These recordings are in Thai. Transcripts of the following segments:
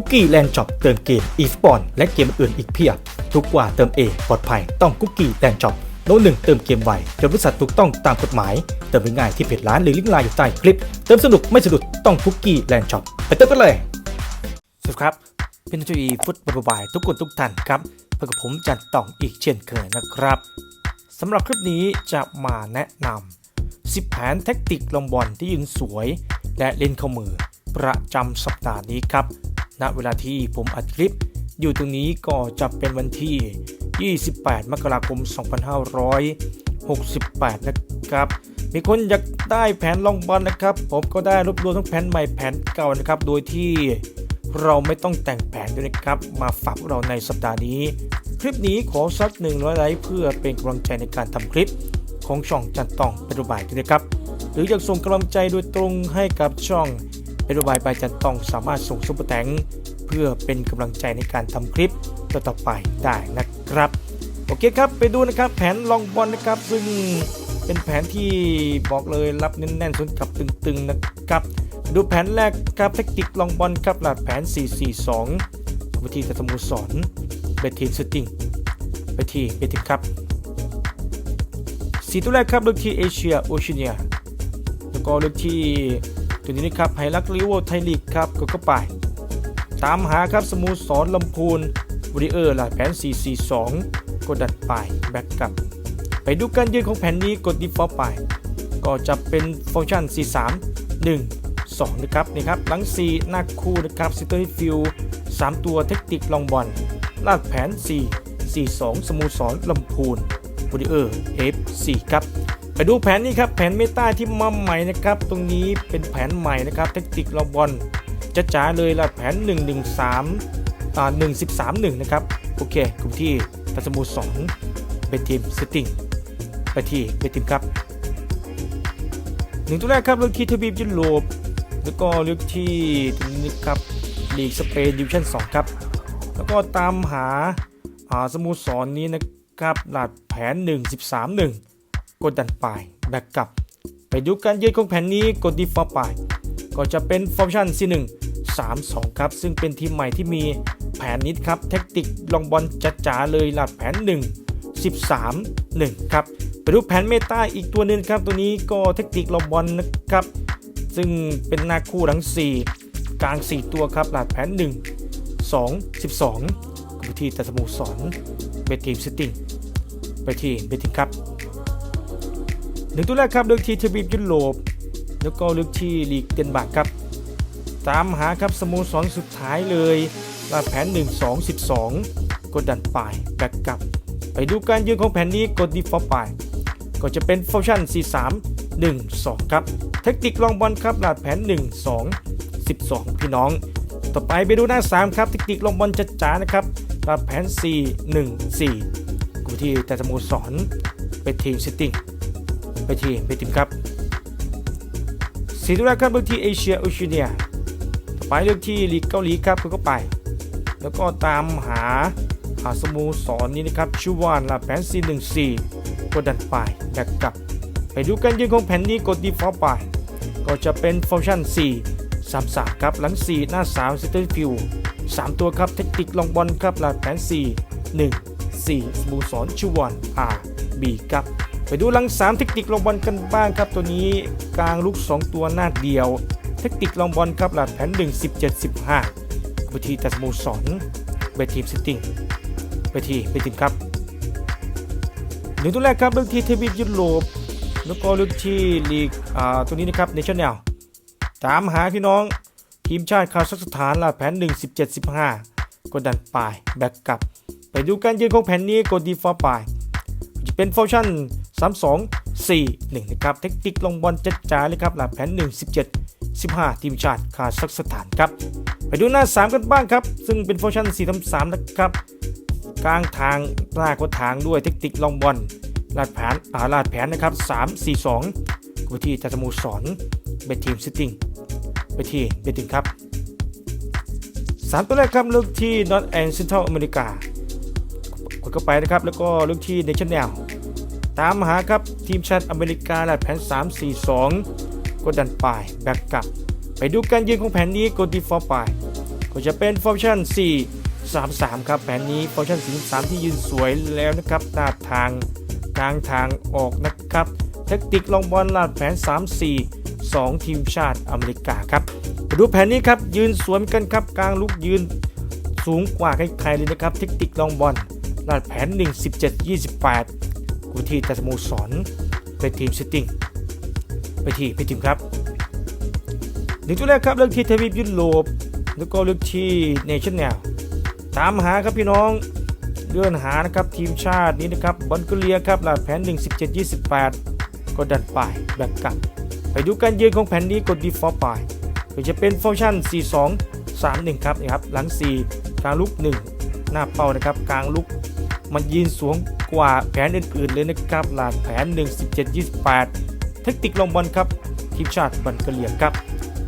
คุกกี้แลนด์ช็อปเติมเกมอีสปอนและเกมอื่นอีกเพียบ ทุกกว่าเติมเองปลอดภัยต้องคุกกี้แลนด์ช็อปโน้ตหนึ่งเติมเกมไวจนบริษัทถูกต้องตามกฎหมาย เติมง่ายที่เพจร้านหรือลิงก์ไลน์อยู่ใต้คลิป เติมสนุกไม่สะดุดต้องคุกกี้แลนด์ช็อปไปเติมกันเลย สวัสดีครับเป็นทีวีฟุตบอลบายทุกคนทุกท่านครับเพื่อกับผมจันต่องอีกเช่นเคยนะครับสำหรับคลิปนี้จะมาแนะนำ10แผนแท็กติกลงบอลที่ยืนสวย และเล่นเข้ามือประจำสัปดาห์นี้ครับ ณเวลาที่ผมอัดคลิป อยู่ตรงนี้ก็จะเป็นวันที่ 28 มกราคม 2568 นะครับ มีคนอยากได้แผนลองบอลนะครับ ผมก็ได้รวบรวมทั้งแผนใหม่แผนเก่านะครับ โดยที่เราไม่ต้องแต่งแผนด้วยนะครับ มาฝากเราในสัปดาห์นี้ คลิปนี้ขอสักหนึ่งร้อยไลค์เพื่อเป็นกำลังใจในการทำคลิปของช่องจันตองเป็นรูปแบบด้วยนะครับ หรืออยากส่งกำลังใจโดยตรงให้กับช่อง เป็นรูปแบบจันตองสามารถส่งซุปเปอร์แตงเพื่อเป็นกำลังใจในการทำคลิปต่อไปได้นะครับ โอเคครับไปดูนะครับแผนลองบอลนะครับ ซึ่งเป็นแผนที่บอกเลยรับแน่นๆสนกับตึงๆนะครับ ดูแผนแรกครับเทคนิคลองบอลครับหลักแผน 442วิธีสโมสรเบทีนสติงไปที่เบทีนครับสีตัวแรกครับเลือกที่เอเชียโอเชียแล้วก็เลือกที่ ตัวนี้นะครับไฮลักลิโวไทยลีกครับก็เข้าไป ตามหาครับสโมูสรลำพูนวอริเออร์ลักแผน 442 กดดันไปแบ็กกลับ ไปดูการยืนของแผนนี้กด default ไป ก็จะเป็นฟังก์ชัน 43 1 2 นะครับนี่ครับหลัง 4 หน้าคู่นะครับซิตเตอร์ฟิล3ตัวเทคนิคลองบอลลากแผน 4 4 2 สมูสรลำพูนวอริเออร์ F4 ครับ ไปดูแผนนี้ครับแผนเมตาที่มาใหม่นะครับ ตรงนี้เป็นแผนใหม่นะครับเทคนิคลองบอลจะจ๋าเลยละแผน 113อ่า113 1 นะครับ โอเคกลุ่มที่ตัสมูสรเป็นทีมสติงไปที่เป็นทีมครับหนึ่งตัวแรกครับเลือกที่ทวีปยุโรปแล้วก็เลือกที่ตรงนี้ครับลีกสเปนดิวิชั่น2ครับ แล้วก็ตามหาอ่าสโมูสรนี้นะครับหลัดแผน 113 1 กดดันไปแบ็กกลับ ไปดูการยืนของแผนนี้กดดีฟอร์ไป ก็จะเป็นฟอร์มชัน C1 3 2ครับ ซึ่งเป็นทีมใหม่ที่มีแผนนี้ครับ เทคนิคลองบอลจัดจ๋าเลยหลัดแผน 1 13 1 ครับ ไปดูแผนเมตาอีกตัวหนึ่งครับ ตัวนี้ก็เทคนิคลองบอลนะครับ ซึ่งเป็นหน้าคู่ทั้ง4 กลาง 4 ตัวครับหลัดแผน 1 2 12 ไปที่ตัสโมูสอนเบทีมซิติ้งไปที่เบทีมครับ หนึ่งตัวแรกครับเลือกที่ทวีปยุโรปแล้วก็เลือกที่ลีกเดนมาร์กครับ ตามหาครับสโมสรสุดท้ายเลยลาดแผน 1 2 12 กดดันปลายแบ็กกลับ ไปดูการยืนของแผนนี้กดดีฟอร์ปลายก็จะเป็นฟังก์ชัน 4 3 1 2 ครับ เทคนิคลองบอลครับลาดแผน 1 2 12 พี่น้อง ต่อไปไปดูหน้า 3 ครับ เทคนิคลองบอลจัดจ้านะครับลาดแผน 4 1 4 กูที่แต่สโมสรเป็นทีมซิติ้ง ไปทีไปทีมครับสีตัวแรกครับเลือกที่เอเชียโอเชียเนียต่อไปเลือกที่ลีกเกาหลีครับก็ไป แล้วก็ตามหาหาสโมสรนี้นะครับชื่อว่าลาแผน C14 กดดันไปแบกกลับไปดูการยืนของแผ่นนี้กด default ไป ก็จะเป็นฟังก์ชัน 4 3 3ครับหลัง 4 หน้า3 Center View 3ตัวครับเทคนิคลองบอลครับลาแผน 4 1 4สโมสรชื่อว่า R B ครับ ไปดูหลัง3เทคนิคลองบอลกันบ้างครับตัวนี้กลางลูก 2 ตัวหน้าเดียว เทคนิคลองบอลครับหลัดแผน 1 17 15วิธีตัดสโมสรเบทีมซิติ้งไปที่เบทีมครับหนึ่งตัวแรกครับเลือกที่ทวีปยุโรปแล้วก็เลือกที่ลีกอ่าตัวนี้นะครับเนชั่นแนลตามหาพี่น้องทีมชาติคาซัคสถานหลัดแผน 1 17 15 กดดันปลายแบ็กกลับ ไปดูการยืนของแผนนี้กดดีฟอร์ปลายจะเป็นฟังก์ชัน 3 2 4 1 นะครับ เทคนิคลงบอลจัดจ้าเลยครับหลักแผน 1 17 15 ทีมชาติคาซัคสถานครับ ไปดูหน้า 3 กันบ้างครับ ซึ่งเป็นฟังก์ชั่น4 3 3นะครับ กลางทางหน้าก็ทางด้วยเทคนิคลองบอลลาดแผนอ่าลาดแผนนะครับ 3 4 2วิธีจัดสโมูสอนเบทีมซิติ้งไปที่เบทีมครับสามตัวแรกครับเลือกที่ North and Central America กดเข้าไปนะครับ แล้วก็เลือกที่ National ตามหาครับทีมชาติอเมริกาลาดแผน 3 4 2 กดดันปลายแบ็กกลับ ไปดูการยืนของแผนนี้กด default ปลายก็จะเป็นฟอร์ชั่น 4 3 3 ครับแผนนี้ฟอร์ชั่น4 3 ที่ยืนสวยแล้วนะครับหน้าทางกลางทางออกนะครับแทคติกลองบอลลาดแผน 3 4 2 ทีมชาติอเมริกาครับไปดูแผนนี้ครับยืนสวยเหมือนกันครับกลางลุกยืนสูงกว่าใครๆเลยนะครับ เทคติกลองบอลลาดแผน 1 17 28 กูที่ตัสโมสรไปทีมซิตติ้งไปที่ไปทีมครับหนึ่งตัวแรกครับเลือกที่ทวีปยุโรปแล้วก็เลือกที่เนชั่นแนลตามหาครับพี่น้องเลื่อนหานะครับทีมชาตินี้นะครับบอลกเลียครับหลาแผน1 17 28 ก็ดันไปแบบกลับไปดูการยืนของแผนนี้กด default ไปก็จะเป็นฟังก์ชัน4 2 3 1 ครับนี่ครับหลัง 4 กลางลุก 1 หน้าเป้านะครับกลางลุกมันยืนสูง กว่าแผนอื่นๆเลยนะครับหลาดแผน 1 17 28 เทคนิคลงบอลครับทีมชาติบันกเลียครับ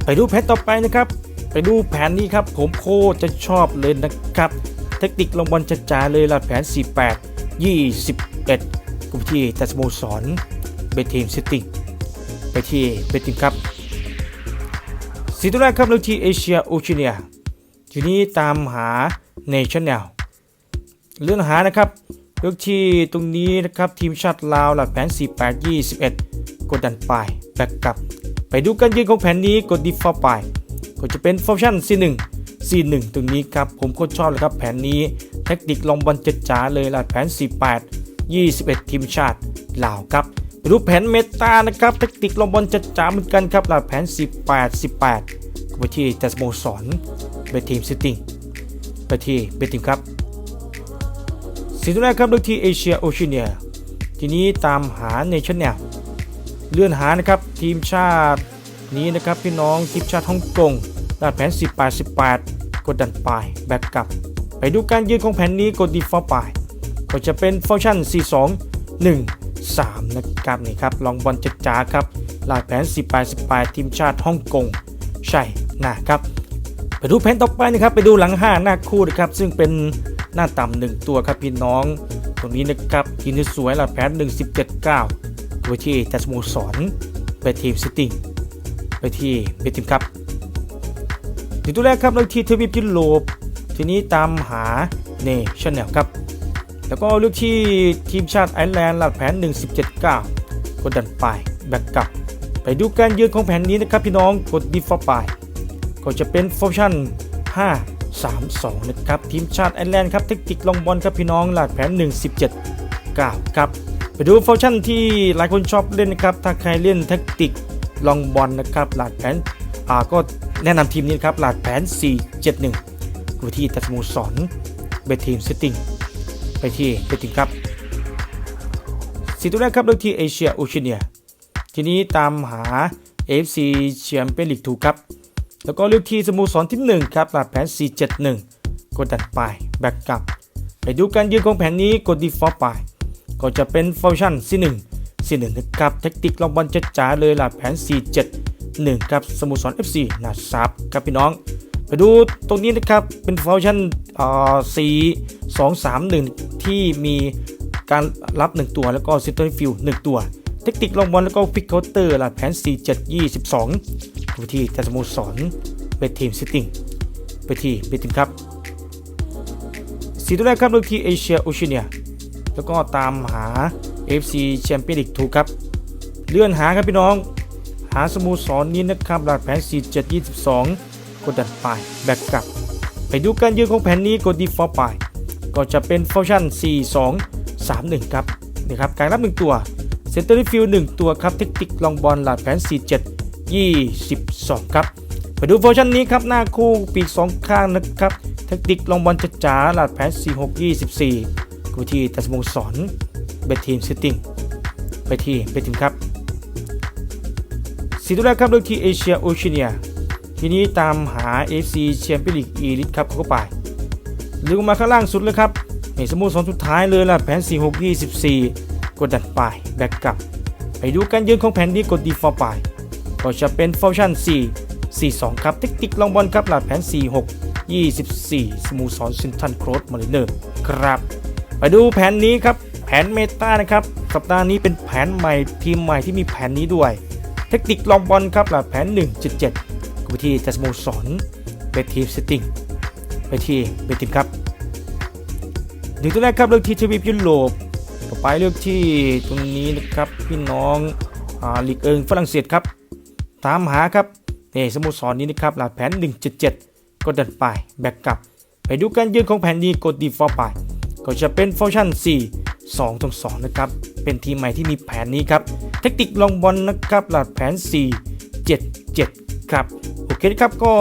ไปดูแผนต่อไปนะครับ ไปดูแผนนี้ครับ ผมโคจะชอบเลยนะครับ เทคนิคลงบอลจะจ่าเลยละแผน 48 21กุมที่ตัสโมสรเบทีมซิตี้ไปที่เบทีมครับสีตัวแรกครับเราที่เอเชียโอเชียเนียทีนี้ตามหาเนชั่นแนลเลื่อนหานะครับ ลือกที่ตรงนี้นะครับทีมชาติลาวหลักแผน 48 21 กดดันไปแบกกลับ ไปดูการยืนของแผนนี้กด default ไปก็จะเป็นฟังก์ชั่น C1 C1 ตรงนี้ครับผมก็ชอบเลยครับแผนนี้เทคนิคลองบอลจัดจ๋าเลยหล่ะแผน 48 21 ทีมชาติลาวครับไปดูแผนเมตานะครับเทคนิคลองบอลจัดจ๋าเหมือนกันครับหล่ะแผน 18 18ไปที่จัสโมสรไปทีมซิตี้งไปที่เบทีมครับ สีตัวแรกครับเลือกที่เอเชียโอเชียเนียทีนี้ตามหาเนชั่นแนลเลื่อนหานะครับทีมชาตินี้นะครับพี่น้องทีมชาติฮ่องกงลาดแผน 18 18 กดดันไปแบ็กกลับ ไปดูการยืนของแผนนี้กด default ไปก็จะเป็นฟังก์ชัน 4 2 1 3 นะครับนี่ครับลองบอลจัดจ้าครับลาดแผน 18 18 ทีมชาติฮ่องกงใช่นะครับไปดูแผนต่อไปนะครับไปดูหลัง 5 หน้าคู่นะครับซึ่งเป็น หน้าต่ำหนึ่งตัวครับพี่น้อง ตรงนี้นะครับยืนสวยลาดแผน1 17 9ไปที่จัสโมสรไปทีมซิตี้ไปที่เบทีมครับถึงตัวแรกครับเราที่ทวีปยุโรปทีนี้ตามหาเนชั่นแนลครับ แล้วก็เลือกที่ทีมชาติไอร์แลนด์หลักแผน 117 9 กดดันไปแบ็กกลับ ไปดูการยืนของแผนนี้นะครับพี่น้องกด default ไปก็จะเป็นฟังก์ชั่น 5 3 2 นะครับ ทีมชาติไอร์แลนด์ครับ เทคนิคลองบอลครับพี่น้องหลักแผน 117 9 ครับ ไปดูฟังก์ชันที่หลายคนชอบเล่นนะครับ ถ้าใครเล่นแท็กติกลองบอลนะครับหลาดแผนอ่าก็แนะนำทีมนี้ครับหลาดแผน 471กูที่ตัสโมสรเบทีมซิติ้งไปที่เบทีมครับสีตัวแรกครับเลือกที่เอเชียโอเชียเนียทีนี้ตามหา AFC แชมเปี้ยนลีก2ครับ แล้วก็เลือกที่สโมสรทีม1ครับหลาดแผน 471 กดดันไปแบ็กกลับ ไปดูการยืนของแผนนี้กด default ไป ก็จะเป็นฟังก์ชัน C1 C1 นะครับเทคนิคลองบอลจัดจ๋าเลยหลักแผน 4 7 1 ครับสโมุทรสอน FC นะซับครับพี่น้อง ไปดูตรงนี้นะครับเป็นฟังก์ชันอ่า4 2 3 1ที่มีการรับ 1 ตัวแล้วก็ซิตเตอร์ฟิล1ตัว เทคนิคลองบอลแล้วก็ฟิกเคาน์เตอร์หลักแผน 4 7 22ดูที่แต่สโมุทรสอนเบทีมซิติ้งไปที่เบทีมครับสีตัวแรกครับเลือกที่เอเชียโอเชียเนียแล้วก็ตามหา FC แชมเปี้ยนลีก2ครับ เลื่อนหาครับพี่น้อง หาสโมสรนี้นะครับหลักแผน 4 7 22 กดดันไปแบ็กกลับ ไปดูการยืนของแผนนี้กด default ไป ก็จะเป็นฟังก์ชัน 4 2 3 1 ครับนี่ครับการรับ 1 ตัวเซนเตอร์ฟิล1ตัวครับเทคนิคลองบอลหลักแผน 4 7 22 ครับไปดูฟังก์ชันนี้ครับ หน้าคู่ปีก2ข้างนะครับเทคนิคลองบอลจ,จ๋าหลักแผน 4 6 24กูที่ตัสโมสรเบทีมซิติ้งไปที่เบทีมครับสีตัวแรกครับเลือกที่เอเชียโอเชียเนียทีนี้ตามหา FC แชมเปี้ยนลีกอีลิทครับเขาก็ไปเลือกมาข้างล่างสุดเลยครับในสโมสรสุดท้ายเลยล่ะแผน 4 6 24 กดดันไปแบ็กกลับ ไปดูการยืนของแผนนี้กด default ไป ก็จะเป็นฟังก์ชัน4 4 2 ครับ เทคนิคลองบอลครับหลักแผน 4 6 24สโมสรซินทันโครสมาริเนอร์ครับ ไปดูแผนนี้ครับ แผนเมตานะครับ สัปดาห์นี้เป็นแผนใหม่ทีมใหม่ที่มีแผนนี้ด้วย เทคนิคลองบอลครับหลักแผน 177กูที่จัสโมสรเป็นทีมซิตติ้งไปที่เบตินครับถึงตัวแรกครับเลือกที่ทวีปยุโรปต่อไปเลือกที่ตรงนี้นะครับพี่น้องอ่าลีกเอิงฝรั่งเศสครับ ตามหาครับนี่สโมสรนนี้นะครับหลักแผน 177ก็เดินไปแบ็กกลับ ไปดูการยืนของแผนนี้กดดีฟอร์ไป ก็จะเป็นฟอร์ชั่น 4 2ตรง2นะครับ เป็นทีมใหม่ที่มีแผนนี้ครับ เทคนิคลองบอลนะครับหลักแผน 4 7 7 ครับ โอเคครับก็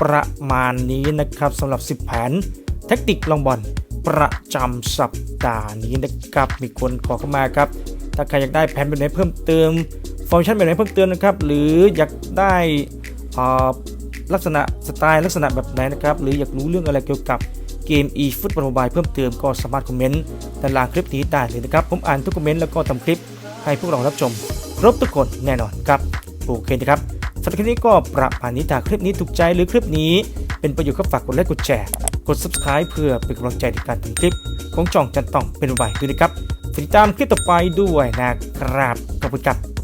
ประมาณนี้นะครับสำหรับ 10 แผนแทคนิคลองบอลประจำสัปดาห์นี้นะครับ มีคนขอเข้ามาครับ ถ้าใครอยากได้แผนแบบไหนเพิ่มเติม ฟังก์ชันแบบไหนเพิ่มเติมนะครับ หรืออยากได้ลักษณะสไตล์ลักษณะแบบไหนนะครับ หรืออยากรู้เรื่องอะไรเกี่ยวกับเกม e ฟุตบอลโมบายเพิ่มเติมก็สามารถคอมเมนต์ด้านล่างคลิปนี้ได้เลยนะครับ ผมอ่านทุกคอมเมนต์แล้วก็ทำคลิปให้พวกเรารับชม ครบทุกคนแน่นอนครับ โอเคนะครับสำหรับคลิปนี้ก็ประมาณนี้ถ้าคลิปนี้ถูกใจหรือคลิปนี้ เป็นประโยชน์ก็ฝากกดไลค์กดแชร์กด subscribe เพื่อเป็นกำลังใจในการทำคลิป ของจ่องจันต้องเป็นไว้ด้วยนะครับติดตามคลิปต่อไปด้วยนะครับขอบคุณครับ